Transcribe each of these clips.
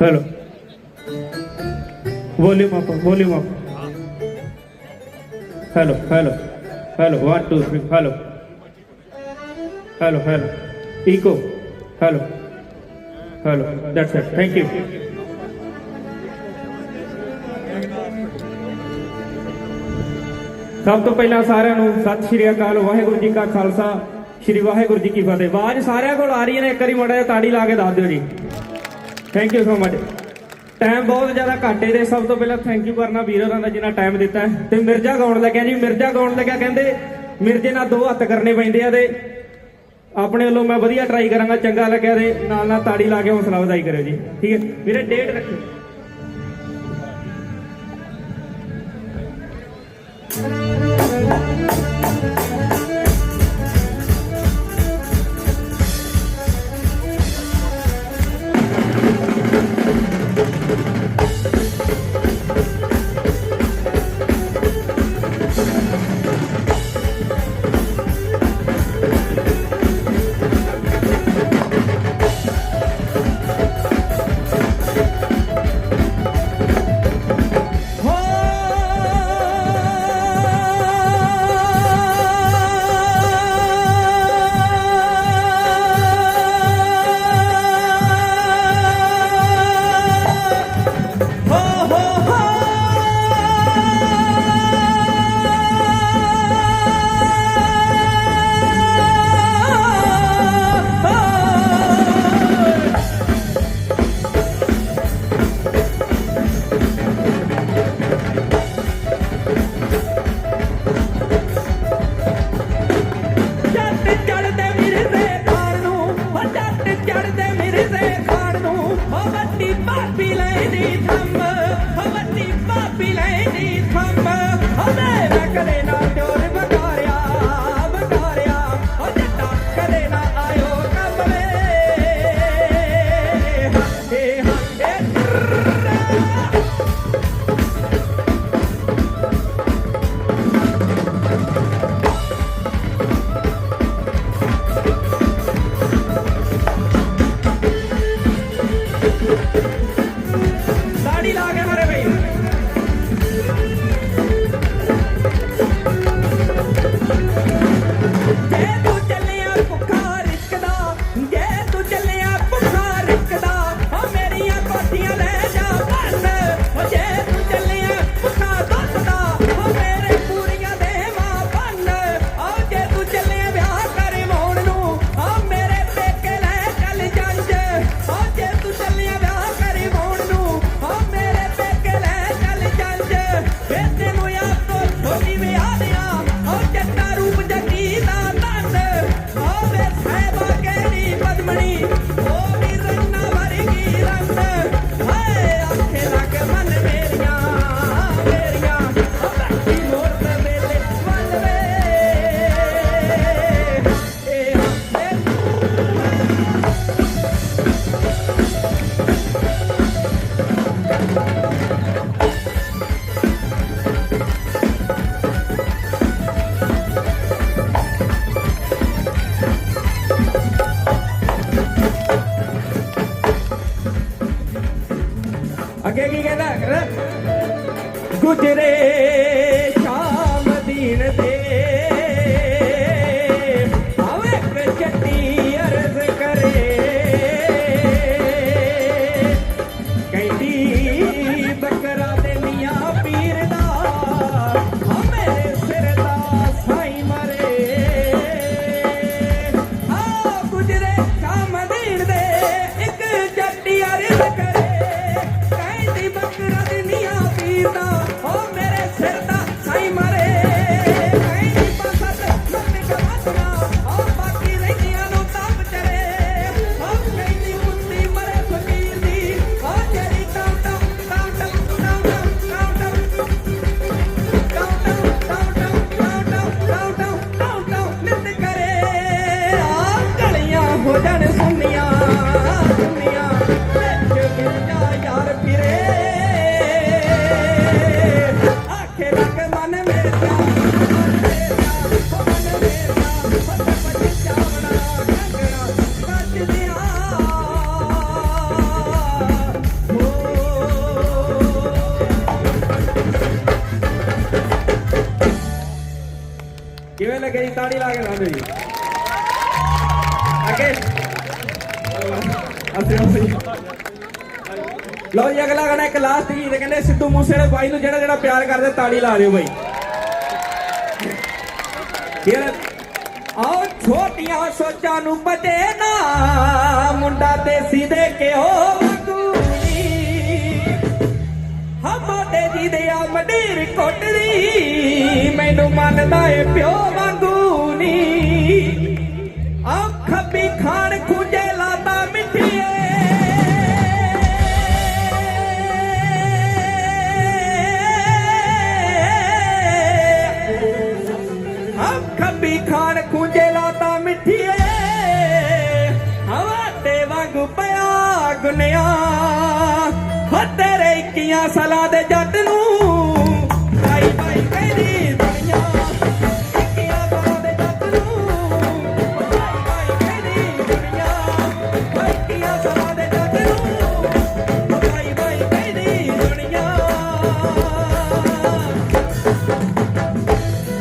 Hello volume આપો volume આપો hello hello hello one two three hello hello hello echo hello hello that's it thank you ਸਭ ਤੋਂ ਪਹਿਲਾਂ ਸਾਰਿਆਂ ਨੂੰ ਸਤਿ ਸ਼੍ਰੀ ਅਕਾਲ, ਵਾਹਿਗੁਰੂ ਜੀ ਕਾ ਖਾਲਸਾ, ਸ਼੍ਰੀ ਵਾਹਿਗੁਰੂ ਜੀ ਕੀ ਫਤਿਹ। ਆਵਾਜ਼ ਸਾਰਿਆਂ ਕੋਲ ਆ ਰਹੀ ਨੇ, ਇੱਕ ਵਾਰੀ ਮੜਾ ਤਾੜੀ ਲਾ ਕੇ ਦੱਸ ਦਿਓ ਜੀ। Thank you so much time ਬਹੁਤ ਜ਼ਿਆਦਾ ਘੱਟ ਹੈ ਤੇ ਸਭ ਤੋਂ ਪਹਿਲਾਂ ਥੈਂਕ ਯੂ ਕਰਨਾ ਵੀਰ ਹੋਰਾਂ ਦਾ ਜਿਨ੍ਹਾਂ ਟਾਈਮ ਦਿੱਤਾ ਹੈ। ਤੇ ਮਿਰਜ਼ਾ ਗਾਉਣ ਲੱਗਿਆ। ਜੀ, ਮਿਰਜ਼ਾ ਗਾਉਣ ਲੱਗਿਆ ਕਹਿੰਦੇ, ਮਿਰਜ਼ੇ ਨਾਲ ਦੋ ਹੱਥ ਕਰਨੇ ਪੈਂਦੇ ਆ ਤੇ ਆਪਣੇ ਵੱਲੋਂ ਮੈਂ ਵਧੀਆ ਟਰਾਈ ਕਰਾਂਗਾ। ਚੰਗਾ ਲੱਗਿਆ ਤੇ ਨਾਲ ਨਾਲ ਤਾੜੀ ਲਾ ਕੇ ਹੌਸਲਾ ਵਧਾਈ ਕਰਿਓ ਜੀ। ਠੀਕ ਹੈ। ਵੀਰੇ ਡੇਟ ਰੱਖਿਓ। ਅੱਗੇ ਕੀ ਕਹਿੰਦਾ ਗੁਜਰੇ ਠੀਕ ਹੈ ਜੀ, ਤਾੜੀ ਲਾ ਕੇ ਲਾ ਜੀ। ਅੱਗੇ। ਲਓ ਜੀ, ਅਗਲਾ ਗਾਣਾ ਇੱਕ ਲਾਸਟ ਗੀਤ, ਕਹਿੰਦੇ ਸਿੱਧੂ ਮੂਸੇ ਬਾਈ ਨੂੰ ਜਿਹੜਾ ਜਿਹੜਾ ਪਿਆਰ ਕਰਦੇ, ਤਾੜੀ ਲਾ ਦਿਓ ਬਾਈ। ਫਿਰ ਆਓ ਛੋਟੀਆਂ ਸੋਚਾਂ ਨੂੰ ਬਚੇ ਨਾ, ਮੁੰਡਾ ਤੇ ਸਿੱਧੇ ਕਿਉ ਮੰਗੂਨੀ ਹਮਾਦੇ ਜੀ ਦੇ ਆ ਮੰਡੀਰ ਕੋਟਦੀ ਮੈਨੂੰ ਮੰਨਦਾ ਏ ਪਿਓ ਤੇਰੇ ਇੱਕੀਆਂ ਦੇ ਜੱਟ ਨੂੰ। ਬਾਈ ਬਾਈ ਕਹਿੰਦੀ ਦੁਨੀਆ ਇੱਕੀਆਂ ਸਾਲਾਂ ਦੇ ਜੱਟ ਨੂੰ। ਬਾਈ ਬਾਈ ਕਹਿੰਦੀ ਦੁਨੀਆ ਹੋ ਇੱਕੀਆਂ ਦੇ ਜੱਟ ਨੂੰ। ਬਾਈ ਬਾਈ ਕਹਿੰਦੀ ਦੁਨੀਆ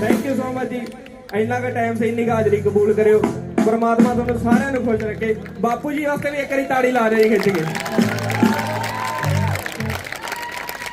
ਥੈਂਕ ਯੂ ਸੋ ਮਚ ਜੀ। ਇੰਨਾ ਕੁ ਟਾਈਮ ਸੇ, ਇੰਨੀ ਕੁ ਹਾਜ਼ਰੀ ਕਬੂਲ ਕਰਿਓ। ਪਰਮਾਤਮਾ ਤੁਹਾਨੂੰ ਸਾਰਿਆਂ ਨੂੰ ਖੁਸ਼ ਰੱਖੇ। ਬਾਪੂ ਜੀ ਵਾਸਤੇ ਵੀ ਇੱਕ ਵਾਰੀ ਤਾੜੀ ਲਾ ਰਹੇ ਜੀ ਖਿੱਚ ਕੇ।